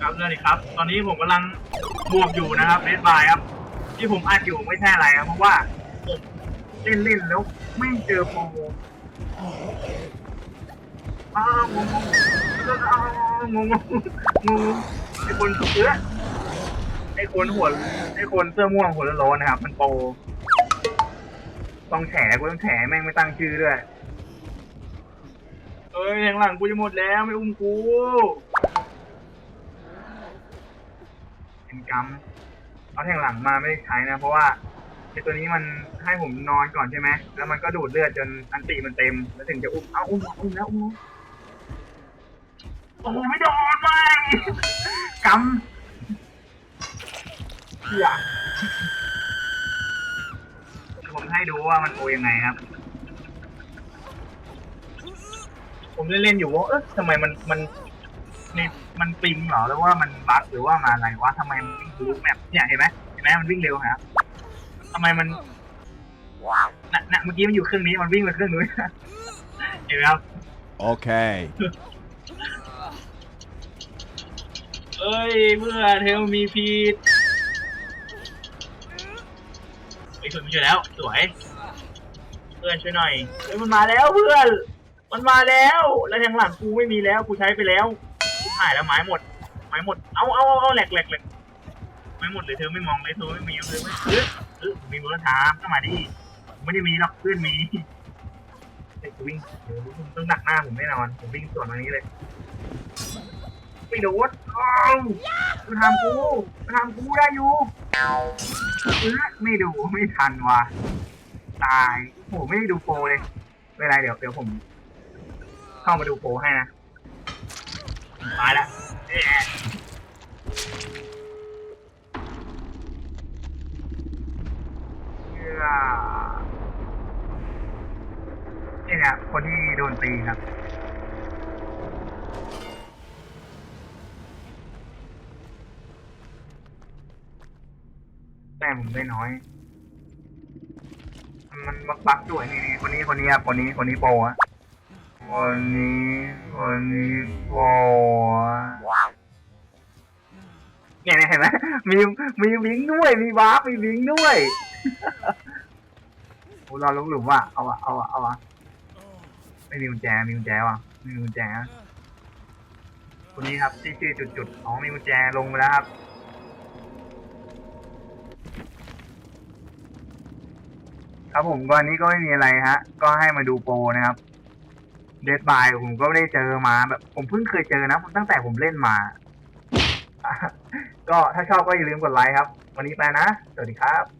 ครับเรื่องนี้ครับ ตอนนี้ผมกำลังบวกอยู่นะครับเรดบายครับ ที่ผมอัดอยู่ไม่ใช่อะไรครับ เพราะว่าผมเล่นเล่นแล้วไม่เจอโปรอ้าวงงงอ้าวงงงงงไอคนเสื้อไอคนหัวไอคนเสื้อม่วงหัวโล้นนะครับ มันโปรต้องแฉกูต้องแฉแม่งไม่ตั้งชื่อด้วยเอ้ยแทงหลังกูจะหมดแล้วไม่อุ้มกู เป็นกรรมเอาแทงหลังมาไม่ได้ใช้นะ เพราะว่าไอตัวนี้มันให้ผมนอนก่อนใช่ไหมแล้วมันก็ดูดเลือดจนอันติมันเต็ม แล้วถึงจะอุ้มเอาอุ้มอุ้มแล้วอุ้มโอ้โหไม่โดนไปกรรมเหี้ยผมให้ดูว่ามันโอยังไงครับ ผมเล่นเล่นๆอยู่ว่าเอ๊ะทำไมมันมัน นี่ยมันปิงเหรอแล้วว่ามันบั๊กหรือว่ามาอะไรวะทำไมมันวิ่งทะลุแมปเนี่ยเห็นไหมเห็นไหมมันวิ่งเร็วครับทำไมมันน่ะน่ะเมื่อกี้มันอยู่เครื่องนี้มันวิ่งไปเครื่องนู้นเห็นไหมครับ Okay. เอ้ยเพื่อเทลมีพีดไอ้ยสุดมันอยู่แล้วสวย เพื่อนช่วยหน่อยเฮ้ยมันมาแล้วเพื่อน มันมาแล้ว แล้วทางหลังกูไม่มีแล้วกูใช้ไปแล้ว กูหายแล้วไม้หมด ไม้หมดเอาเอาเอาเอาแหลกแหลกแหลกไม้หมดเลยเธอไม่มองเลยเธอไม่มีเลยไม่เออเออมีมือถามก็มาดิไม่ได้มีหรอกเพื่อนมีเฮ้ยกูวิ่งต้องดักหน้าผมแน่นอน ผมวิ่งสวนมานี้เลยไม่โดนเอทำกูกูทำกูได้อยู่เออไม่ดูไม่ทันว่ะ ตาย โห ไม่ได้ดูโปรเลย ไม่ไรเดี๋ยวเดี๋ยวผม เข้ามาดูโปรให้นะ ตายละเอ๊ะนี่เนี่ยคนที่โดนตีครับแต่ผมได้น้อย มันบักบักด้วยนี่นี่คนนี้คนนี้ครับคนนี้คนนี้โปรอะ คนนี้คนนี้โปอะเนี่ยเห็นไหมมีมีวิงด้วยมีวาร์ปมีวิงด้วยโอ้เราลงหลุมว่ะเอาอะเอาอะเอาอะไม่มีกุญแจมีกุญแจว่ะไม่มีกุญแจคนนี้ครับที่ชื่อจุดๆอ๋อมีกุญแจลงไปแล้วครับครับผมก็อันนี้ก็ไม่มีอะไรฮะ ก็ให้มาดูโปรนะครับ เดดบายผมก็ไม่ได้เจอมาแบบ ผมเพิ่งเคยเจอนะตั้งแต่ผมเล่นมา ก็ถ้าชอบก็อย่าลืมกดไลค์ครับ วันนี้ไปนะ สวัสดีครับ